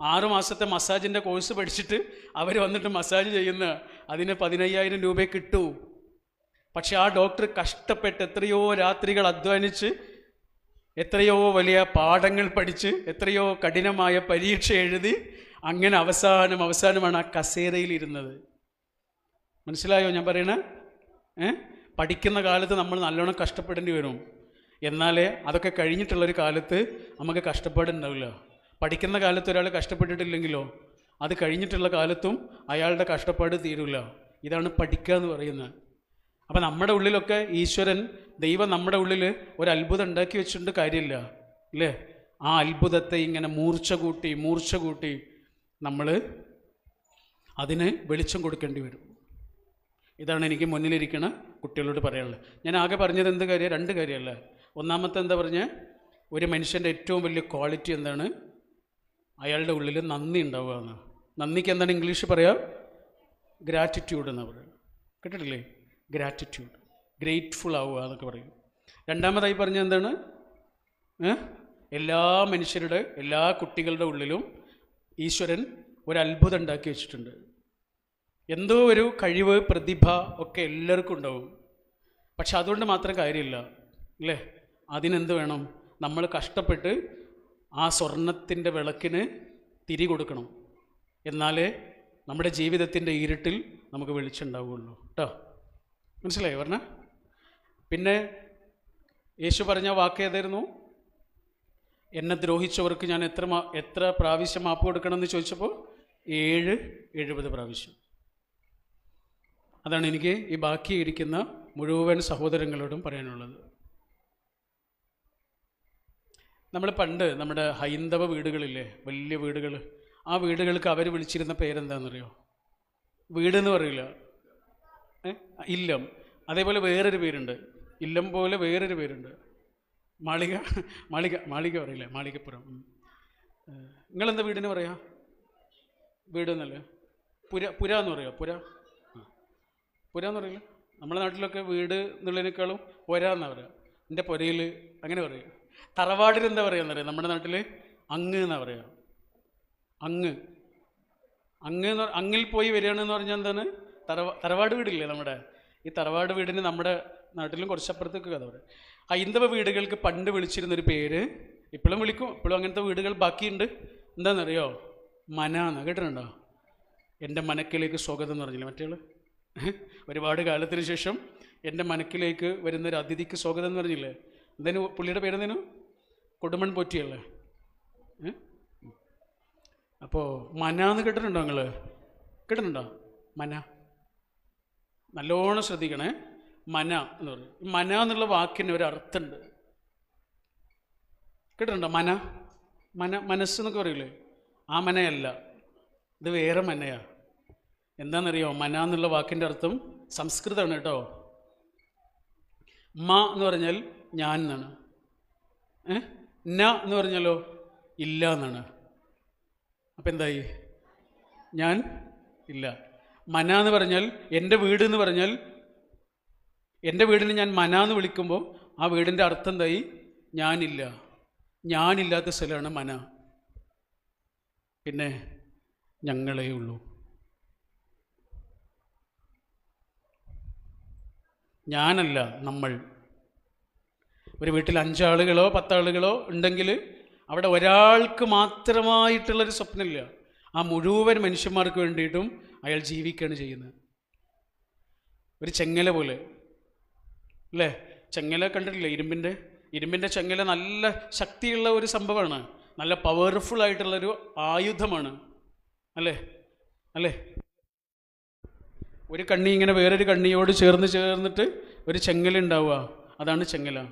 ആറു മാസത്തെ മസാജിന്റെ കോഴ്സ് പഠിച്ചിട്ട് അവർ വന്നിട്ട് മസാജ് ചെയ്യുന്ന അതിന് പതിനയ്യായിരം രൂപയെ കിട്ടൂ. പക്ഷെ ആ ഡോക്ടർ കഷ്ടപ്പെട്ട് എത്രയോ രാത്രികൾ അധ്വാനിച്ച് എത്രയോ വലിയ പാഠങ്ങൾ പഠിച്ച് എത്രയോ കഠിനമായ പരീക്ഷ എഴുതി അങ്ങനെ അവസാനം അവസാനമാണ് ആ കസേരയിൽ ഇരുന്നത്. മനസ്സിലായോ ഞാൻ പറയണ? ഏ? പഠിക്കുന്ന കാലത്ത് നമ്മൾ നല്ലോണം കഷ്ടപ്പെടേണ്ടി വരും. എന്നാലേ അതൊക്കെ കഴിഞ്ഞിട്ടുള്ളൊരു കാലത്ത് നമുക്ക് കഷ്ടപ്പാടുണ്ടാവില്ല. പഠിക്കുന്ന കാലത്ത് ഒരാൾ കഷ്ടപ്പെട്ടിട്ടില്ലെങ്കിലോ അത് കഴിഞ്ഞിട്ടുള്ള കാലത്തും അയാളുടെ കഷ്ടപ്പാട് തീരില്ല ഇതാണ് പഠിക്കുക എന്ന് പറയുന്നത്. അപ്പം നമ്മുടെ ഉള്ളിലൊക്കെ ഈശ്വരൻ ദൈവം നമ്മുടെ ഉള്ളിൽ ഒരു അത്ഭുതം ഉണ്ടാക്കി വെച്ചിട്ടുണ്ട് കാര്യമില്ല അല്ലേ? ആ അത്ഭുതത്തെ ഇങ്ങനെ മൂർച്ച കൂട്ടി മൂർച്ച കൂട്ടി നമ്മൾ അതിന് വെളിച്ചം കൊടുക്കേണ്ടി വരും. ഇതാണ് എനിക്ക് മുന്നിലിരിക്കുന്ന കുട്ടികളോട് പറയാനുള്ളത്. ഞാൻ ആകെ പറഞ്ഞത് എന്ത് കാര്യം രണ്ട് കാര്യമല്ല. ഒന്നാമത്തെ എന്താ പറഞ്ഞാൽ ഒരു മനുഷ്യന്റെ ഏറ്റവും വലിയ ക്വാളിറ്റി എന്താണ്? അയാളുടെ ഉള്ളിൽ നന്ദി ഉണ്ടാവുക എന്ന്. നന്ദിക്ക് എന്താണ് ഇംഗ്ലീഷ് പറയാ? ഗ്രാറ്റിറ്റ്യൂഡ് എന്ന് പറയുക. കേട്ടിട്ടില്ലേ? ഗ്രാറ്റിറ്റ്യൂഡ് ഗ്രേറ്റ്ഫുൾ ആവുക എന്നൊക്കെ പറയും. രണ്ടാമതായി പറഞ്ഞ എന്താണ്? എല്ലാ മനുഷ്യരുടെ എല്ലാ കുട്ടികളുടെ ഉള്ളിലും ഈശ്വരൻ ഒരു ഉണ്ടാക്കി വെച്ചിട്ടുണ്ട്. എന്തോ ഒരു കഴിവ് പ്രതിഭ ഒക്കെ എല്ലാവർക്കും ഉണ്ടാവും. പക്ഷെ അതുകൊണ്ട് മാത്രം കാര്യമില്ല. അല്ലേ? അതിനെന്ത് വേണം? നമ്മൾ കഷ്ടപ്പെട്ട് ആ സ്വർണത്തിന്റെ വിളക്കിന് തിരി കൊടുക്കണം. എന്നാലേ നമ്മുടെ ജീവിതത്തിന്റെ ഇരുട്ടിൽ നമുക്ക് വെളിച്ചുണ്ടാവുകയുള്ളൂ കേട്ടോ? മനസ്സിലായി പറഞ്ഞ പിന്നെ യേശു പറഞ്ഞ വാക്ക് ഏതായിരുന്നു? എന്നെ ദ്രോഹിച്ചവർക്ക് ഞാൻ എത്ര എത്ര പ്രാവശ്യം മാപ്പ് കൊടുക്കണമെന്ന് ചോദിച്ചപ്പോൾ ഏഴ് എഴുപത് പ്രാവശ്യം. അതാണ് എനിക്ക് ഈ ബാക്കിയിരിക്കുന്ന മുഴുവൻ സഹോദരങ്ങളോടും പറയാനുള്ളത്. നമ്മൾ പണ്ട് നമ്മുടെ ഹൈന്ദവ വീടുകളില്ലേ വലിയ വീടുകൾ ആ വീടുകൾക്ക് അവർ വിളിച്ചിരുന്ന പേരെന്താണെന്നറിയോ വീടെന്ന് പറയില്ല? ഇല്ലം. അതേപോലെ വേറൊരു പേരുണ്ട്. ഇല്ലം പോലെ വേറൊരു പേരുണ്ട്. മാളിക മാളിക മാളിക പറയില്ലേ മാളികപ്പുറം. നിങ്ങളെന്താ വീടിന് പറയാ? വീട് എന്നല്ലേ പുര പുര എന്ന് പറയുമോ പുര. പുര എന്ന് പറയില്ല? നമ്മുടെ നാട്ടിലൊക്കെ വീട് എന്നുള്ളതിനേക്കാളും പുര എന്നാ പറയുക എന്റെ പുരയിൽ അങ്ങനെ പറയും. തറവാടിൽ എന്താ പറയുക നമ്മുടെ നാട്ടിൽ അങ്ങ് എന്നാ പറയുക? അങ്ങ്. അങ്ങ് എന്ന് അങ്ങിൽ പോയി വരികയാണെന്ന് പറഞ്ഞാൽ എന്താണ്? തറവാ തറവാട് വീടില്ലേ നമ്മുടെ? ഈ തറവാട് വീടിന് നമ്മുടെ നാട്ടിലും കുറച്ചപ്പുറത്തേക്ക് കഥ പറയും. ഹൈന്ദവ വീടുകൾക്ക് പണ്ട് വിളിച്ചിരുന്നൊരു പേര് ഇപ്പോഴും വിളിക്കും. ഇപ്പോഴും അങ്ങനത്തെ വീടുകൾ ബാക്കിയുണ്ട്. എന്താണെന്നറിയോ മന എന്ന് കേട്ടിട്ടുണ്ടോ? എന്റെ മനക്കിലേക്ക് സ്വാഗതം എന്ന് പറഞ്ഞില്ല മറ്റേ ഒരുപാട് കാലത്തിന് ശേഷം എന്റെ മനക്കിലേക്ക് വരുന്നൊരു അതിഥിക്ക് സ്വാഗതം എന്ന് പറഞ്ഞില്ലേ? എന്തേനു പുള്ളിയുടെ പേരെന്തേനു? കൊടുമൺ പോറ്റിയല്ലേ? അപ്പോൾ മന എന്ന് കേട്ടിട്ടുണ്ടോ നിങ്ങൾ കേട്ടിട്ടുണ്ടോ? മന. നല്ലോണം ശ്രദ്ധിക്കണേ. മന എന്ന് പറയും. ഈ മന എന്നുള്ള വാക്കിന് ഒരു അർത്ഥമുണ്ട്. കേട്ടിട്ടുണ്ടോ? മന. മന മനസ്സ് എന്നൊക്കെ പറയില്ലേ ആ മനയല്ല. ഇത് വേറെ മനയാ. എന്താണെന്നറിയോ? മന എന്നുള്ള വാക്കിന്റെ അർത്ഥം സംസ്കൃതമാണ് കേട്ടോ. മ എന്ന് പറഞ്ഞാൽ ഞാൻ എന്നാണ് ന എന്ന് പറഞ്ഞല്ലോ? ഇല്ല എന്നാണ് അപ്പം എന്തായി? ഞാൻ ഇല്ല. മന എന്ന് പറഞ്ഞാൽ എന്റെ വീട് എന്ന് പറഞ്ഞാൽ എന്റെ വീടിന് ഞാൻ മന എന്ന് വിളിക്കുമ്പോൾ ആ വീടിന്റെ അർത്ഥം എന്തായി? ഞാനില്ല. ഞാനില്ലാത്ത സ്ഥലമാണ് മന. പിന്നെ ഞങ്ങളേ ഉള്ളൂ. ഞാനല്ല നമ്മൾ. ഒരു വീട്ടിൽ അഞ്ചാളുകളോ പത്താളുകളോ ഉണ്ടെങ്കിൽ അവിടെ ഒരാൾക്ക് മാത്രമായിട്ടുള്ളൊരു സ്വപ്നമില്ല. ആ മുഴുവൻ മനുഷ്യന്മാർക്ക് വേണ്ടിയിട്ടും അയാൾ ജീവിക്കുകയാണ് ചെയ്യുന്നത്. ഒരു ചെങ്ങല പോലെ. അല്ലേ? ചെങ്ങല കണ്ടിട്ടില്ലേ? ഇരുമ്പിന്റെ ഇരുമ്പിന്റെ ചെങ്ങല നല്ല ശക്തിയുള്ള ഒരു സംഭവമാണ്. നല്ല പവർഫുൾ ആയിട്ടുള്ളൊരു ആയുധമാണ്. അല്ലേ? അല്ലേ? ഒരു കണ്ണി ഇങ്ങനെ വേറൊരു കണ്ണിയോട് ചേർന്ന് ചേർന്നിട്ട് ഒരു ചെങ്ങല ഉണ്ടാവുക. അതാണ് ചെങ്ങല.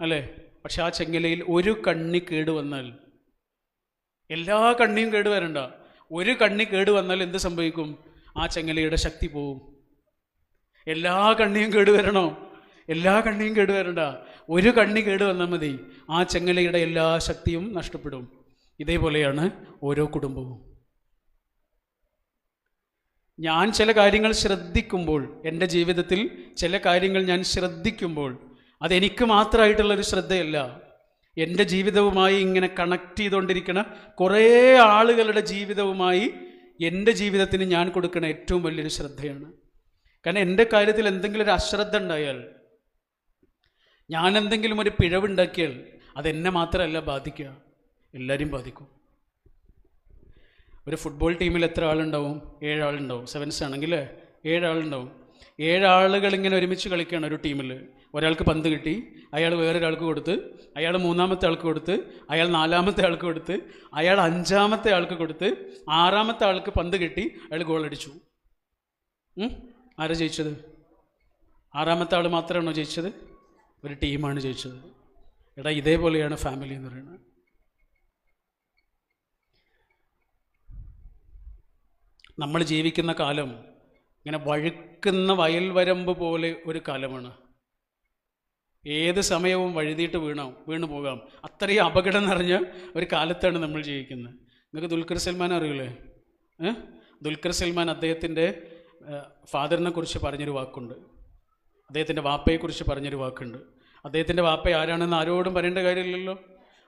അല്ലേ? പക്ഷെ ആ ചെങ്ങലയിൽ ഒരു കണ്ണി കേട് വന്നാൽ എല്ലാ കണ്ണിയും കേട് വരണ്ട. ഒരു കണ്ണി കേട് വന്നാൽ എന്ത് സംഭവിക്കും? ആ ചെങ്ങലയുടെ ശക്തി പോവും. എല്ലാ കണ്ണിയും കേട് വരണോ? എല്ലാ കണ്ണിയും കേട് വരണ്ട. ഒരു കണ്ണി കേട് വന്നാൽ മതി. ആ ചെങ്ങലയുടെ എല്ലാ ശക്തിയും നഷ്ടപ്പെടും. ഇതേപോലെയാണ് ഓരോ കുടുംബവും. ഞാൻ ചില കാര്യങ്ങൾ ശ്രദ്ധിക്കുമ്പോൾ എന്റെ ജീവിതത്തിൽ ചില കാര്യങ്ങൾ ഞാൻ ശ്രദ്ധിക്കുമ്പോൾ അതെനിക്ക് മാത്രമായിട്ടുള്ളൊരു ശ്രദ്ധയല്ല. എന്റെ ജീവിതവുമായി ഇങ്ങനെ കണക്ട് ചെയ്തുകൊണ്ടിരിക്കുന്ന കുറേ ആളുകളുടെ ജീവിതവുമായി എന്റെ ജീവിതത്തിന് ഞാൻ കൊടുക്കുന്ന ഏറ്റവും വലിയൊരു ശ്രദ്ധയാണ്. കാരണം എന്റെ കാര്യത്തിൽ എന്തെങ്കിലും ഒരു അശ്രദ്ധ ഉണ്ടായാൽ ഞാൻ എന്തെങ്കിലും ഒരു പിഴവുണ്ടാക്കിയാൽ അതെന്നെ മാത്രമല്ല ബാധിക്കുക. എല്ലാവരെയും ബാധിക്കും. ഒരു ഫുട്ബോൾ ടീമിൽ എത്ര ആളുണ്ടാവും? ഏഴാളുണ്ടാവും. സെവൻസ് ആണെങ്കിൽ ഏഴാളുണ്ടാവും. ഏഴാളുകൾ ഇങ്ങനെ ഒരുമിച്ച് കളിക്കുകയാണ് ഒരു ടീമിൽ ഒരാൾക്ക് പന്ത് കിട്ടി അയാൾ വേറൊരാൾക്ക് കൊടുത്ത് അയാൾ മൂന്നാമത്തെ ആൾക്ക് കൊടുത്ത് അയാൾ നാലാമത്തെ ആൾക്ക് കൊടുത്ത് അയാൾ അഞ്ചാമത്തെ ആൾക്ക് കൊടുത്ത് ആറാമത്തെ ആൾക്ക് പന്ത് കിട്ടി അയാൾ ഗോളടിച്ചു? ആരാ ജയിച്ചത്? ആറാമത്തെ ആൾ മാത്രമാണോ ജയിച്ചത്? ഒരു ടീമാണ് ജയിച്ചത്. എടാ ഇതേപോലെയാണ് ഫാമിലി എന്ന് പറയുന്നത്. നമ്മൾ ജീവിക്കുന്ന കാലം ഇങ്ങനെ വഴുക്കുന്ന വയൽവരമ്പ് പോലെ ഒരു കാലമാണ്. ഏത് സമയവും വഴുതിയിട്ട് വീണാം വീണു പോകാം. അത്രയും അപകടം നിറഞ്ഞ ഒരു കാലത്താണ് നമ്മൾ ജീവിക്കുന്നത്. നിങ്ങൾക്ക് ദുൽഖർ സൽമാൻ അറിയില്ലേ ദുൽഖർ സൽമാൻ അദ്ദേഹത്തിന്റെ ഫാദറിനെ കുറിച്ച് പറഞ്ഞൊരു വാക്കുണ്ട്. അദ്ദേഹത്തിന്റെ വാപ്പയെക്കുറിച്ച് പറഞ്ഞൊരു വാക്കുണ്ട്. അദ്ദേഹത്തിന്റെ വാപ്പ ആരാണെന്ന് ആരോടും പറയേണ്ട കാര്യമില്ലല്ലോ.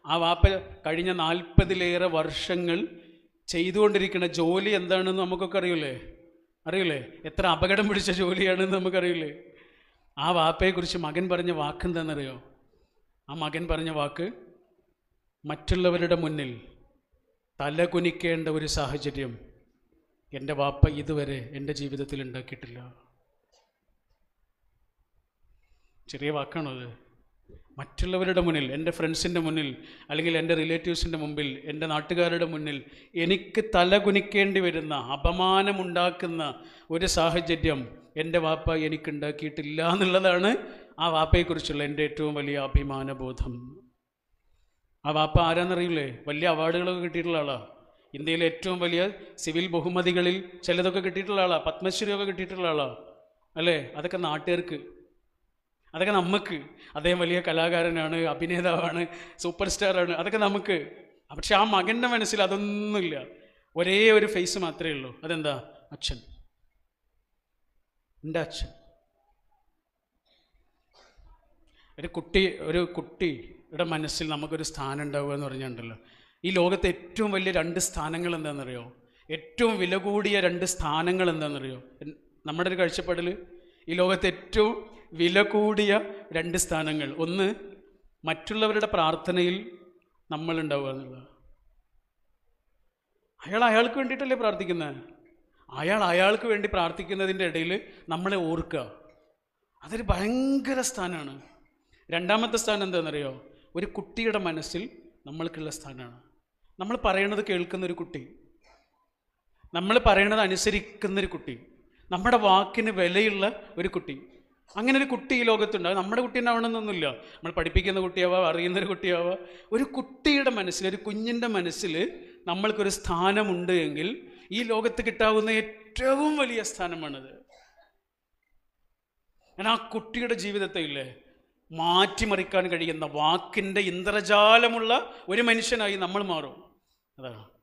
ആ വാപ്പ കഴിഞ്ഞ നാൽപ്പതിലേറെ വർഷങ്ങൾ ചെയ്തുകൊണ്ടിരിക്കുന്ന ജോലി എന്താണെന്ന് നമുക്കൊക്കെ അറിയില്ലേ അറിയില്ലേ എത്ര അപകടം പിടിച്ച ജോലിയാണെന്ന് നമുക്കറിയില്ലേ ആ വാപ്പയെക്കുറിച്ച് മകൻ പറഞ്ഞ വാക്ക് എന്താണെന്നറിയോ? ആ മകൻ പറഞ്ഞ വാക്ക് മറ്റുള്ളവരുടെ മുന്നിൽ തലകുനിക്കേണ്ട ഒരു സാഹചര്യം എന്റെ വാപ്പ ഇതുവരെ എന്റെ ജീവിതത്തിൽ ഉണ്ടാക്കിയിട്ടില്ല. ചെറിയ വാക്കാണോ അത്? മറ്റുള്ളവരുടെ മുന്നിൽ എന്റെ ഫ്രണ്ട്സിന്റെ മുന്നിൽ അല്ലെങ്കിൽ എന്റെ റിലേറ്റീവ്സിന്റെ മുമ്പിൽ എന്റെ നാട്ടുകാരുടെ മുന്നിൽ എനിക്ക് തലകുനിക്കേണ്ടി വരുന്ന അപമാനമുണ്ടാക്കുന്ന ഒരു സാഹചര്യം എന്റെ വാപ്പ എനിക്കുണ്ടാക്കിയിട്ടില്ല എന്നുള്ളതാണ് ആ വാപ്പയെക്കുറിച്ചുള്ള എന്റെ ഏറ്റവും വലിയ അഭിമാനബോധം. ആ വാപ്പ ആരാന്നറിയില്ലേ? വലിയ അവാർഡുകളൊക്കെ കിട്ടിയിട്ടുള്ള ആളാണ് ഇന്ത്യയിലെ ഏറ്റവും വലിയ സിവിൽ ബഹുമതികളിൽ ചിലതൊക്കെ കിട്ടിയിട്ടുള്ള ആളാണ് പത്മശ്രീയൊക്കെ കിട്ടിയിട്ടുള്ള ആളാണ് അല്ലേ? അതൊക്കെ നാട്ടുകാർക്ക്. അതൊക്കെ നമുക്ക് അദ്ദേഹം വലിയ കലാകാരനാണ് അഭിനേതാവാണ് സൂപ്പർ സ്റ്റാറാണ്. അതൊക്കെ നമുക്ക് പക്ഷെ ആ മകന്റെ മനസ്സിൽ അതൊന്നുമില്ല. ഒരേ ഒരു ഫേസ് മാത്രമേ ഉള്ളൂ. അതെന്താ? അച്ഛൻ. എന്റെ അച്ഛൻ. ഒരു കുട്ടി ഒരു കുട്ടിയുടെ മനസ്സിൽ നമുക്കൊരു സ്ഥാനം ഉണ്ടാവുക എന്ന് പറഞ്ഞിട്ടുണ്ടല്ലോ ഈ ലോകത്തെ ഏറ്റവും വലിയ രണ്ട് സ്ഥാനങ്ങൾ എന്താണെന്നറിയോ? ഏറ്റവും വില കൂടിയ രണ്ട് സ്ഥാനങ്ങൾ എന്താണെന്നറിയോ? നമ്മുടെ ഒരു കാഴ്ചപ്പാടിൽ ഈ ലോകത്തെ ഏറ്റവും വില കൂടിയ രണ്ട് സ്ഥാനങ്ങൾ. ഒന്ന് മറ്റുള്ളവരുടെ പ്രാർത്ഥനയിൽ നമ്മളുണ്ടാവുക എന്നുള്ളത് അയാൾ അയാൾക്ക് വേണ്ടിയിട്ടല്ലേ പ്രാർത്ഥിക്കുന്നത് അയാൾ അയാൾക്ക് വേണ്ടി പ്രാർത്ഥിക്കുന്നതിന്റെ ഇടയിൽ നമ്മളെ ഓർക്കുക. അതൊരു ഭയങ്കര സ്ഥാനമാണ്. രണ്ടാമത്തെ സ്ഥാനം എന്താണെന്നറിയോ? ഒരു കുട്ടിയുടെ മനസ്സിൽ നമ്മൾക്കുള്ള സ്ഥാനമാണ്. നമ്മൾ പറയണത് കേൾക്കുന്ന ഒരു കുട്ടി. നമ്മൾ പറയണത് അനുസരിക്കുന്നൊരു കുട്ടി. നമ്മുടെ വാക്കിന് വിലയുള്ള ഒരു കുട്ടി. അങ്ങനെ ഒരു കുട്ടി ഈ ലോകത്തുണ്ട്. നമ്മുടെ കുട്ടി ഉണ്ടാവണമെന്നൊന്നുമില്ല നമ്മൾ പഠിപ്പിക്കുന്ന കുട്ടിയാവാം അറിയുന്ന ഒരു കുട്ടിയാവാം. ഒരു കുട്ടിയുടെ മനസ്സിൽ ഒരു കുഞ്ഞിന്റെ മനസ്സിൽ നമ്മൾക്കൊരു സ്ഥാനമുണ്ട് എങ്കിൽ ഈ ലോകത്ത് കിട്ടാവുന്ന ഏറ്റവും വലിയ സ്ഥാനമാണത്. ഞാൻ ആ കുട്ടിയുടെ ജീവിതത്തെ ഇല്ലേ മാറ്റിമറിക്കാൻ കഴിയുന്ന വാക്കിന്റെ ഇന്ദ്രജാലമുള്ള ഒരു മനുഷ്യനായി നമ്മൾ മാറും. അതാണ്